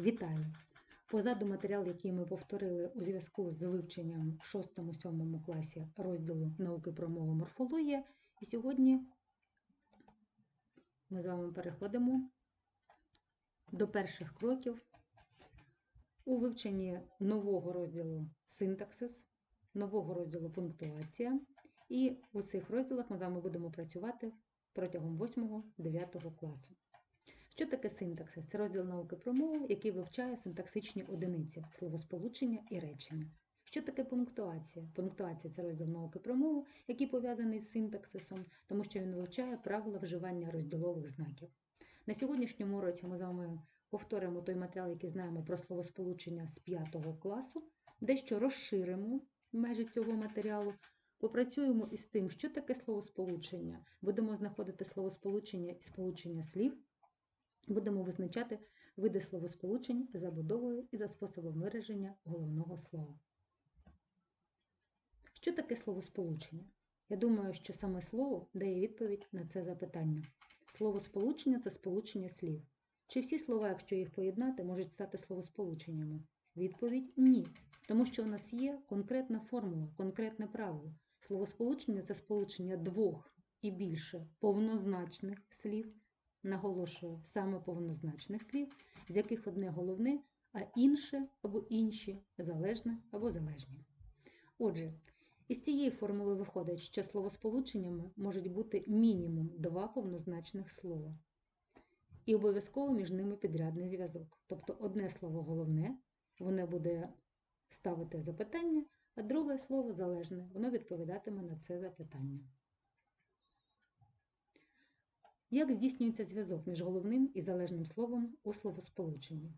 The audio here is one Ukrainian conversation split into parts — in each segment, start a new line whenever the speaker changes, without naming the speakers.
Вітаю! Позаду матеріал, який ми повторили у зв'язку з вивченням в 6-7 класі розділу науки про мову морфологія. І сьогодні ми з вами переходимо до перших кроків у вивченні нового розділу синтаксис, нового розділу пунктуація. І у цих розділах ми з вами будемо працювати протягом 8-9 класу. Що таке синтаксис? Це розділ науки про мову, який вивчає синтаксичні одиниці, словосполучення і речення. Що таке пунктуація? Пунктуація це розділ науки про мову, який пов'язаний з синтаксисом, тому що він вивчає правила вживання розділових знаків. На сьогоднішньому уроці ми з вами повторимо той матеріал, який знаємо про словосполучення з 5 класу, дещо розширимо межі цього матеріалу. Попрацюємо із тим, що таке словосполучення. Будемо знаходити словосполучення і сполучення слів. Будемо визначати види словосполучень за будовою і за способом вираження головного слова. Що таке словосполучення? Я думаю, що саме слово дає відповідь на це запитання. Словосполучення це сполучення слів. Чи всі слова, якщо їх поєднати, можуть стати словосполученнями? Відповідь ні. Тому що у нас є конкретна формула, конкретне правило. Словосполучення це сполучення двох і більше повнозначних слів наголошую саме повнозначних слів, з яких одне головне, а інше або інші залежне або залежні. Отже, із цієї формули виходить, що словосполученнями можуть бути мінімум два повнозначних слова. І обов'язково між ними підрядний зв'язок. Тобто одне слово головне, воно буде ставити запитання, а друге слово залежне, воно відповідатиме на це запитання. Як здійснюється зв'язок між головним і залежним словом у словосполученні?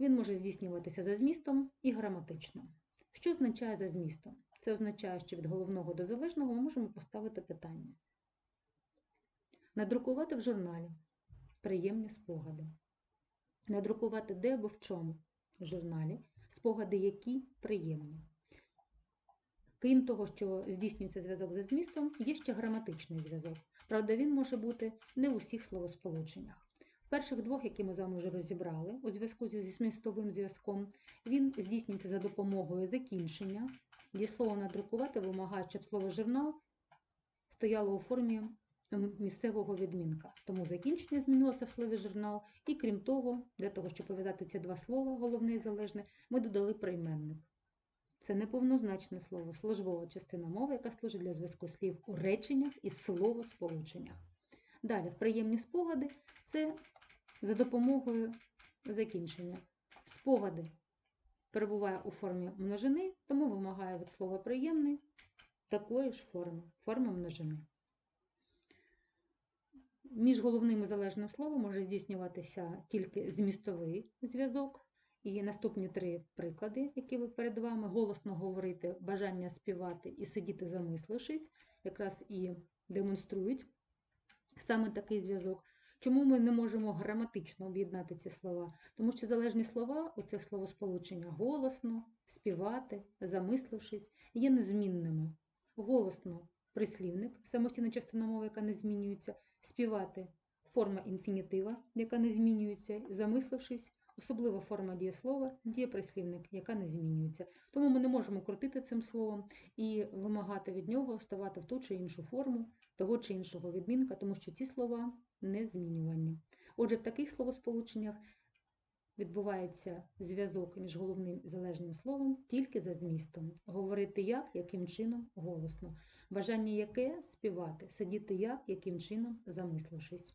Він може здійснюватися за змістом і граматично. Що означає за змістом? Це означає, що від головного до залежного ми можемо поставити питання. Надрукувати в журналі приємні спогади. Надрукувати де або в чому в журналі спогади, які приємні. Крім того, що здійснюється зв'язок за змістом, є ще граматичний зв'язок. Правда, він може бути не у всіх словосполученнях. В перших двох, які ми з вами вже розібрали, у зв'язку зі змістовим зв'язком, він здійснюється за допомогою закінчення. Дієслово надрукувати вимагає, щоб слово журнал стояло у формі місцевого відмінка. Тому закінчення змінилося в слові журнал, і крім того, для того, щоб пов'язати ці два слова, головне і залежне, ми додали прийменник. Це неповнозначне слово, службова частина мови, яка служить для зв'язку слів у реченнях і словосполученнях. Далі, приємні спогади це за допомогою закінчення. Спогади перебуває у формі множини, тому вимагає від слова приємний такої ж форми, форми множини. Між головним і залежним словом може здійснюватися тільки змістовий зв'язок. І наступні три приклади, які ви перед вами голосно говорити, бажання співати і сидіти замислившись, якраз і демонструють саме такий зв'язок. Чому ми не можемо граматично об'єднати ці слова? Тому що залежні слова цих словосполучення голосно, співати, замислившись, є незмінними. Голосно прислівник, самостійна частина мови, яка не змінюється, співати форма інфінітива, яка не змінюється, замислившись. Особлива форма дієслова дієприслівник, яка не змінюється. Тому ми не можемо крутити цим словом і вимагати від нього вставати в ту чи іншу форму того чи іншого відмінка, тому що ці слова не змінювані. Отже, в таких словосполученнях відбувається зв'язок між головним і залежним словом тільки за змістом. Говорити як, яким чином голосно. Бажання яке співати, сидіти як, яким чином замислившись.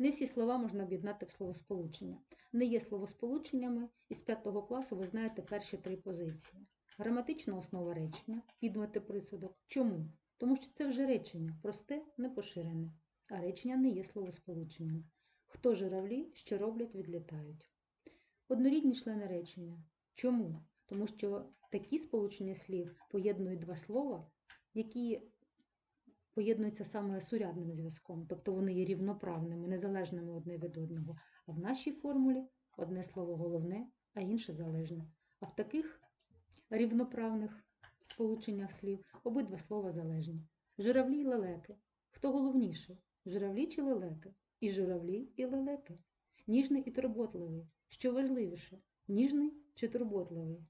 Не всі слова можна об'єднати в словосполучення. Не є словосполученнями, і з 5 класу ви знаєте перші три позиції. Граматична основа речення, підмети присудок. Чому? Тому що це вже речення, просте, не поширене, а речення не є словосполученням. Хто журавлі, що роблять, відлітають. Однорідні члени речення. Чому? Тому що такі сполучення слів поєднують два слова, які поєднуються саме сурядним зв'язком, тобто вони є рівноправними, незалежними одне від одного. А в нашій формулі одне слово головне, а інше залежне. А в таких рівноправних сполученнях слів обидва слова залежні. Журавлі й лелеки. Хто головніший? Журавлі чи лелеки? І журавлі, і лелеки. Ніжний і турботливий. Що важливіше? Ніжний чи турботливий?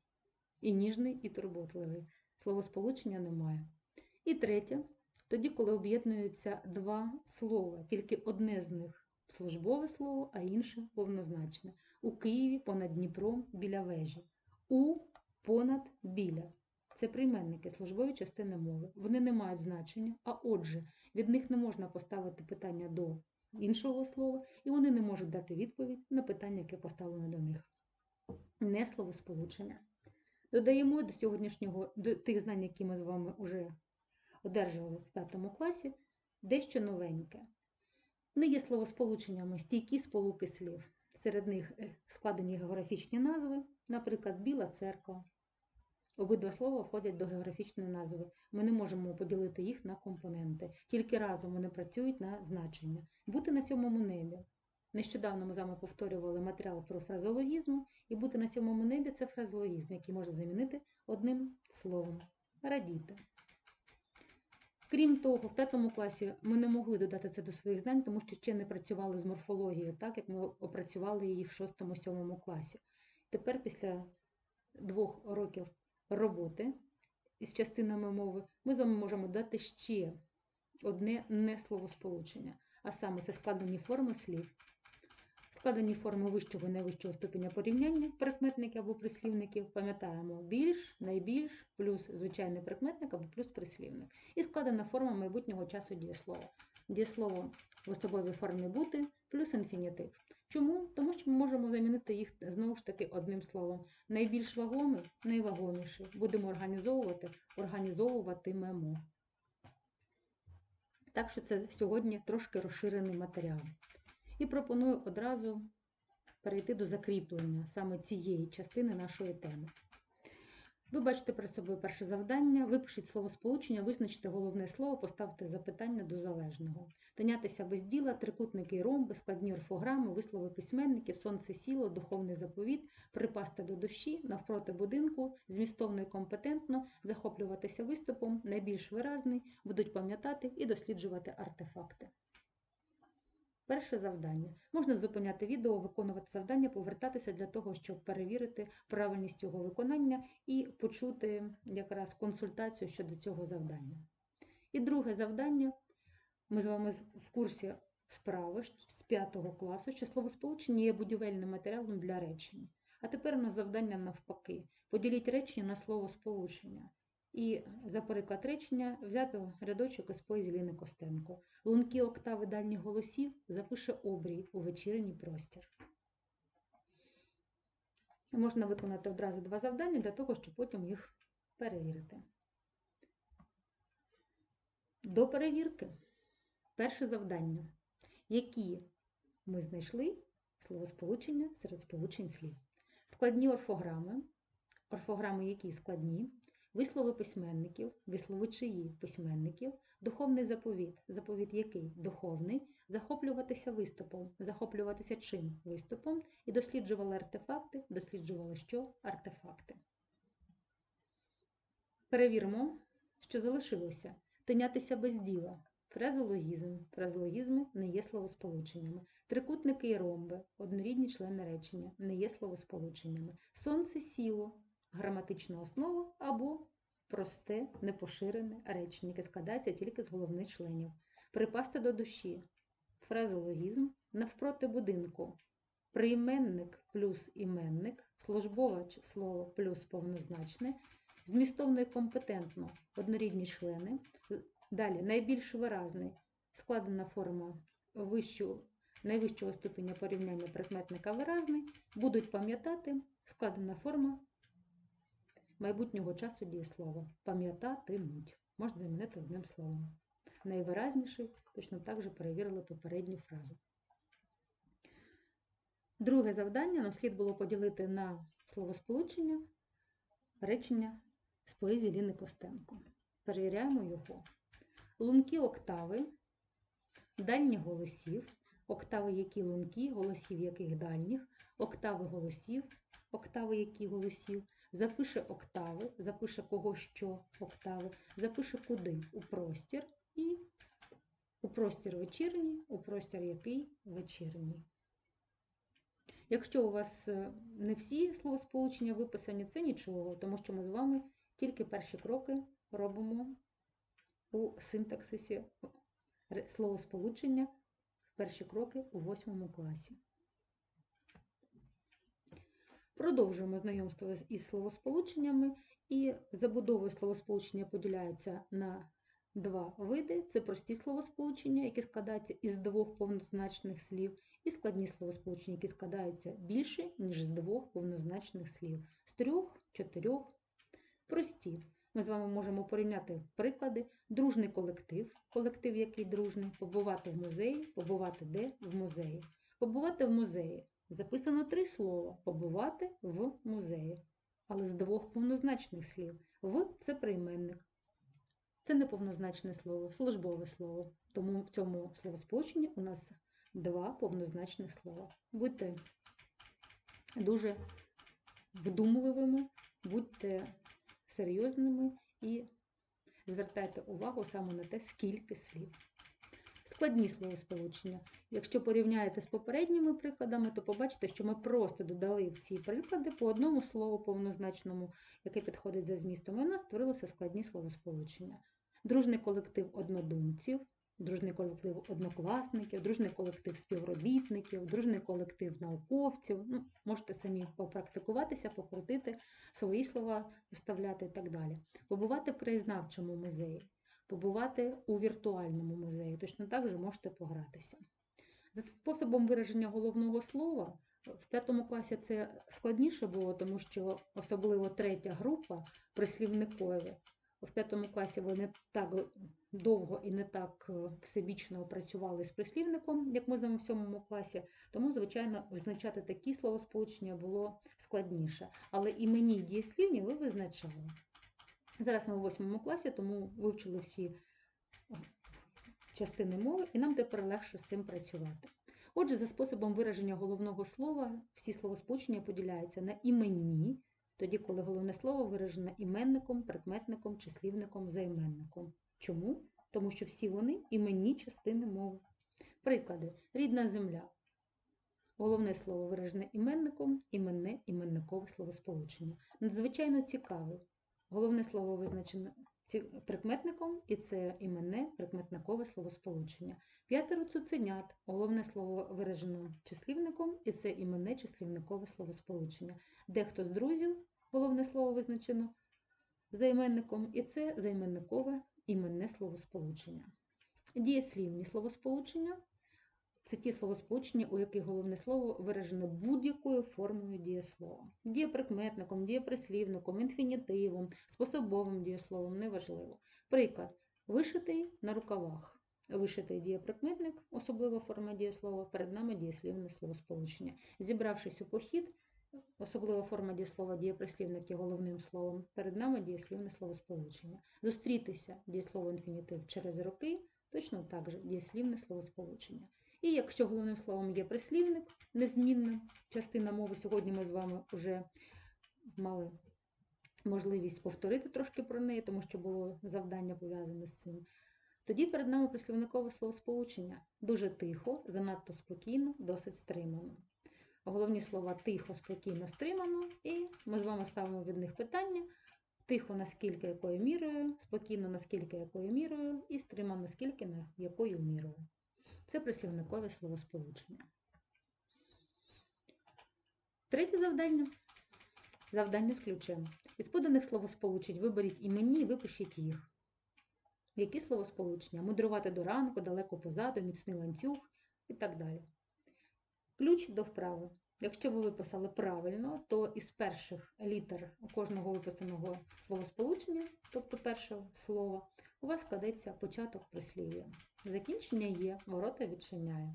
І ніжний, і турботливий. Словосполучення немає. І третє, тоді, коли об'єднуються два слова, тільки одне з них службове слово, а інше повнозначне. У Києві понад Дніпром біля вежі. У понад біля. Це прийменники службові частини мови. Вони не мають значення, а отже, від них не можна поставити питання до іншого слова, і вони не можуть дати відповідь на питання, яке поставлене до них. Не словосполучення. Додаємо до сьогоднішнього, до тих знань, які ми з вами вже одержували в п'ятому класі, дещо новеньке. Не є словосполученнями стійкі сполуки слів. Серед них е, складені географічні назви, наприклад, Біла церква. Обидва слова входять до географічної назви. Ми не можемо поділити їх на компоненти. Тільки разом вони працюють на значення. Бути на сьомому небі. Нещодавно ми з вами повторювали матеріал про фразеологізми, і бути на сьомому небі це фразеологізм, який можна замінити одним словом радіти. Крім того, в п'ятому класі ми не могли додати це до своїх знань, тому що ще не працювали з морфологією, так як ми опрацювали її в шостому-сьомому класі. Тепер, після двох років роботи із частинами мови, ми з вами можемо дати ще одне несловосполучення, а саме це складені форми слів. Складені форми вищого і найвищого ступеня порівняння прикметників або прислівників. Пам'ятаємо більш, найбільш, плюс звичайний прикметник або плюс прислівник. І складена форма майбутнього часу дієслова. Дієслово в особовій формі бути плюс інфінітив. Чому? Тому що ми можемо замінити їх знову ж таки одним словом. Найбільш вагомий, найвагоміший. Будемо організовувати, організовуватимемо. Так що це сьогодні трошки розширений матеріал. І пропоную одразу перейти до закріплення саме цієї частини нашої теми. Ви бачите перед собою перше завдання. Випишіть словосполучення, визначте головне слово, поставте запитання до залежного. Тинятися без діла, трикутники і ромби, складні орфограми, вислови письменників, сонце сіло, духовний заповіт, припасти до душі, навпроти будинку, змістовно і компетентно, захоплюватися виступом, найбільш виразний, будуть пам'ятати і досліджувати артефакти. Перше завдання. Можна зупиняти відео, виконувати завдання, повертатися для того, щоб перевірити правильність його виконання і почути якраз консультацію щодо цього завдання. І друге завдання. Ми з вами в курсі справи з 5 класу, що словосполучення є будівельним матеріалом для речень. А тепер у нас завдання навпаки. Поділіть речення на словосполучення. І за переклад речення взято рядочок із поезії Ліни Костенко. Лунки октави дальніх голосів запише обрій у вечірній простір. Можна виконати одразу два завдання для того, щоб потім їх перевірити. До перевірки. Перше завдання. Які ми знайшли словосполучення серед сполучень слів. Складні орфограми. Орфограми, які складні, Вислови письменників, вислови чиї письменників, духовний заповіт, заповіт який духовний, захоплюватися виступом, захоплюватися чим виступом, і досліджували артефакти, досліджували що артефакти. Перевіримо, що залишилося. Тинятися без діла. Фразологізм. Фразологізми не є словосполученнями. Трикутники і ромби, однорідні члени речення, не є словосполученнями. Сонце сіло граматична основа або просте, непоширене речення, яке складається тільки з головних членів. Припасти до душі, фразологізм навпроти будинку, прийменник плюс іменник, службовач слово плюс повнозначне, змістовно і компетентно. Однорідні члени. Далі. Найбільш виразний. Складена форма вищу, найвищого ступеня порівняння прикметника виразний, будуть пам'ятати. Складена форма майбутнього часу дієслова. Пам'ятатимуть. Можна замінити одним словом. Найвиразніший точно так же перевірили попередню фразу. Друге завдання нам слід було поділити на словосполучення речення з поезії Ліни Костенко. Перевіряємо його. Лунки октави, дальні голосів, октави які лунки, голосів яких дальніх, октави голосів, октави які голосів, запише октави, запише кого що октави, запише куди у простір і у простір вечірній, у простір який вечірній. Якщо у вас е, не всі словосполучення виписані, це нічого, тому що ми з вами тільки перші кроки робимо у синтаксисі ре- словосполучення, перші кроки у восьмому класі. Продовжуємо знайомство із словосполученнями, і забудовою словосполучення поділяються на два види: це прості словосполучення, які складаються із двох повнозначних слів, і складні словосполучення, які складаються більше, ніж з двох повнозначних слів, з трьох, чотирьох. Прості. Ми з вами можемо порівняти приклади. Дружний колектив, колектив, який дружний, побувати в музеї, побувати де в музеї. Побувати в музеї. Записано три слова побувати в музеї, але з двох повнозначних слів. В це прийменник. Це неповнозначне слово, службове слово. Тому в цьому словосполученні у нас два повнозначних слова. Будьте дуже вдумливими, будьте серйозними і звертайте увагу саме на те, скільки слів. Складні словосполучення. Якщо порівняєте з попередніми прикладами, то побачите, що ми просто додали в ці приклади по одному слову повнозначному, яке підходить за змістом, і у нас створилося складні словосполучення. Дружний колектив однодумців, дружний колектив однокласників, дружний колектив співробітників, дружний колектив науковців. Ну, можете самі попрактикуватися, покрутити, свої слова вставляти і так далі. Побувати в краєзнавчому музеї, побувати у віртуальному музеї. Точно так же можете погратися. За способом вираження головного слова в п'ятому класі це складніше було, тому що особливо третя група прислівникові. В п'ятому класі ви не так довго і не так е, всебічно працювали з прислівником, як ми з вами в сьомому класі, тому, звичайно, визначати такі словосполучення було складніше. Але іменні й дієслівні ви визначали. Зараз ми в восьмому класі, тому вивчили всі е, частини мови, і нам тепер легше з цим працювати. Отже, за способом вираження головного слова всі словосполучення поділяються на іменні, тоді, коли головне слово виражене іменником, прикметником, числівником, займенником. Чому? Тому що всі вони іменні частини мови. Приклади: рідна земля. Головне слово виражене іменником, іменне, іменникове словосполучення. Надзвичайно цікаве. Головне слово визначено прикметником, і це іменне, прикметникове словосполучення. П'ятеро цуценят. Головне слово виражено числівником, і це іменне числівникове словосполучення. Дехто з друзів, головне слово визначено займенником, і це займенникове іменне словосполучення. Дієслівні словосполучення це ті словосполучення, у яких головне слово виражено будь-якою формою дієслова. Дієприкметником, дієприслівником, інфінітивом, способовим дієсловом неважливо. Приклад: вишитий на рукавах. Вишитий дієприкметник, особлива форма дієслова, перед нами дієслівне словосполучення. Зібравшись у похід, особлива форма дієслова дієприслівник є головним словом, перед нами дієслівне словосполучення. Зустрітися дієслово інфінітив через роки, точно так же дієслівне словосполучення. І якщо головним словом є прислівник, незмінна частина мови, сьогодні ми з вами вже мали можливість повторити трошки про неї, тому що було завдання пов'язане з цим. Тоді перед нами прислівникове словосполучення дуже тихо, занадто спокійно, досить стримано. Головні слова тихо, спокійно, стримано, і ми з вами ставимо від них питання. Тихо, наскільки якою мірою, спокійно, наскільки якою мірою, і стримано, наскільки на якою мірою. Це прислівникове словосполучення. Третє завдання. Завдання з ключем. Із поданих словосполучень виберіть іменні і випишіть їх. Які словосполучення? Мудрувати до ранку, далеко позаду, міцний ланцюг і так далі. Ключ до вправи. Якщо ви виписали правильно, то із перших літер кожного виписаного словосполучення, тобто першого слова, у вас складеться початок прислів'я. Закінчення є, ворота відчиняє.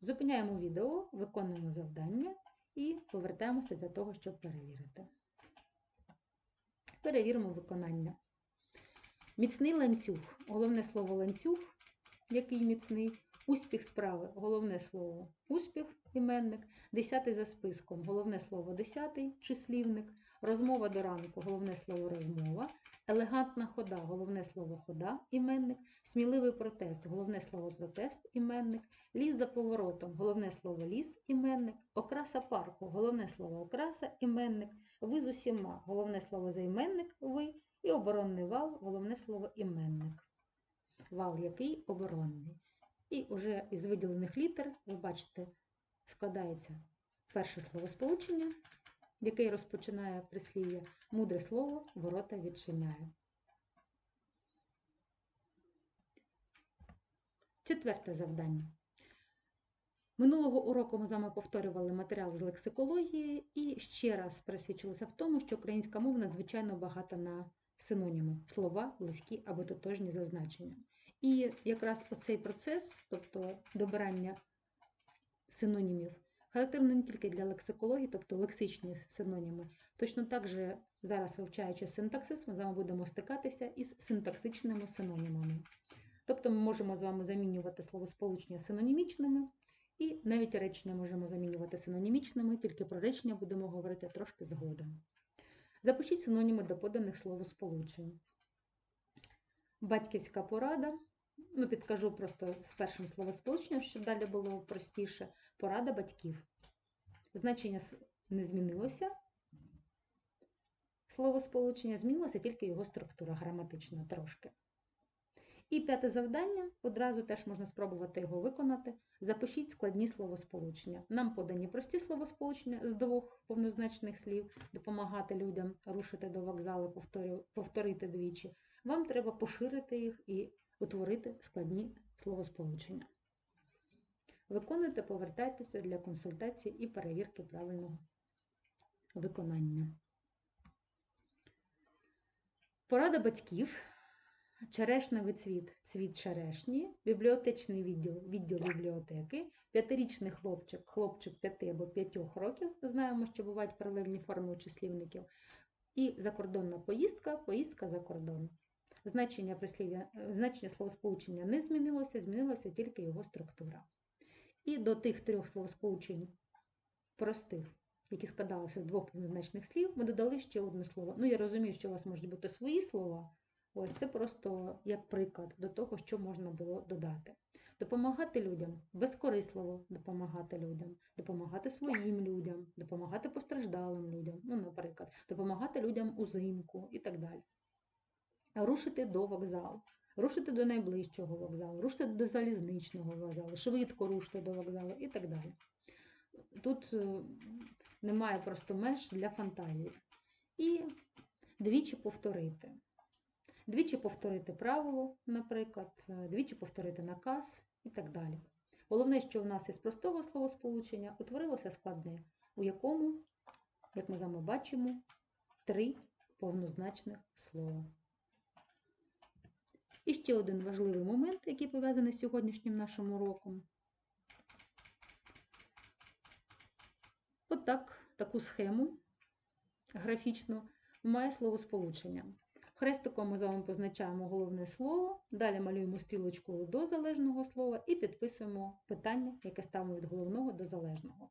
Зупиняємо відео, виконуємо завдання і повертаємося для того, щоб перевірити. Перевіримо виконання. Міцний ланцюг. Головне слово ланцюг, який міцний, Успіх справи головне слово успіх, іменник. Десятий за списком головне слово десятий, числівник. Розмова до ранку головне слово розмова. Елегантна хода головне слово хода, іменник. Сміливий протест головне слово протест, іменник. Ліс за поворотом головне слово ліс, іменник. Окраса парку головне слово окраса, іменник. Ви з усіма головне слово займенник ви. І оборонний вал головне слово іменник. Вал який оборонний. І вже із виділених літер, ви бачите, складається перше словосполучення, яке розпочинає прислів'я мудре слово ворота відчиняє. Четверте завдання. Минулого уроку ми з вами повторювали матеріал з лексикології і ще раз пересвідчилися в тому, що українська мова надзвичайно багата на синоніми слова, близькі або тотожні за значенням. І якраз оцей процес, тобто добирання синонімів, характерно не тільки для лексикології, тобто лексичні синоніми. Точно так же зараз, вивчаючи синтаксис, ми з вами будемо стикатися із синтаксичними синонімами. Тобто ми можемо з вами замінювати словосполучення синонімічними, і навіть речення можемо замінювати синонімічними, тільки про речення будемо говорити трошки згодом. Запишіть синоніми до поданих словосполучень. Батьківська порада. Ну, підкажу просто з першим словосполученням, щоб далі було простіше. Порада батьків. Значення не змінилося. Словосполучення змінилося тільки його структура граматична трошки. І п'яте завдання, одразу теж можна спробувати його виконати. Запишіть складні словосполучення. Нам подані прості словосполучення з двох повнозначних слів, допомагати людям рушити до вокзалу, повторити двічі. Вам треба поширити їх і утворити складні словосполучення. Виконуйте, повертайтеся для консультації і перевірки правильного виконання. Порада батьків. Черешневий цвіт цвіт черешні, бібліотечний відділ відділ бібліотеки, п'ятирічний хлопчик, хлопчик п'яти або п'ятьох років. Знаємо, що бувають паралельні форми у числівників. І закордонна поїздка поїздка за кордон. Значення значення словосполучення не змінилося, змінилася тільки його структура. І до тих трьох словосполучень простих, які складалися з двох повнозначних слів, ми додали ще одне слово. Ну, я розумію, що у вас можуть бути свої слова. Ось це просто як приклад до того, що можна було додати. Допомагати людям, безкорисливо допомагати людям, допомагати своїм людям, допомагати постраждалим людям, ну, наприклад, допомагати людям узимку і так далі. Рушити до вокзалу, рушити до найближчого вокзалу, рушити до залізничного вокзалу, швидко рушити до вокзалу і так далі. Тут е, немає просто меж для фантазії. І двічі повторити. Двічі повторити правило, наприклад, е, двічі повторити наказ і так далі. Головне, що в нас із простого словосполучення утворилося складне, у якому, як ми з вами бачимо, три повнозначних слова. І ще один важливий момент, який пов'язаний з сьогоднішнім нашим уроком. Отак, таку схему графічну має словосполучення. Хрестиком ми з вами позначаємо головне слово, далі малюємо стрілочкою до залежного слова і підписуємо питання, яке ставимо від головного до залежного.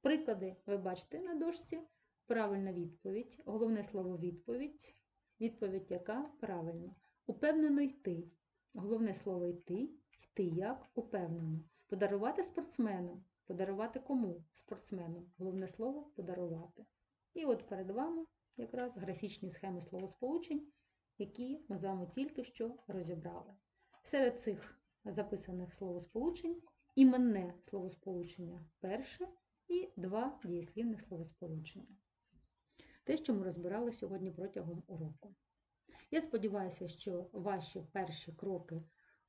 Приклади ви бачите на дошці. Правильна відповідь, головне слово відповідь, відповідь яка правильна. Упевнено йти. Головне слово йти, йти як упевнено. Подарувати спортсменам. Подарувати кому? Спортсменам. Головне слово подарувати. І от перед вами якраз графічні схеми словосполучень, які ми з вами тільки що розібрали. Серед цих записаних словосполучень іменне словосполучення перше і два дієслівних словосполучення. Те, що ми розбирали сьогодні протягом уроку. Я сподіваюся, що ваші перші кроки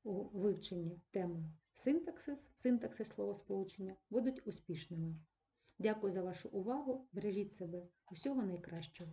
у вивченні теми синтаксис, синтаксис словосполучення будуть успішними. Дякую за вашу увагу. Бережіть себе. Усього найкращого.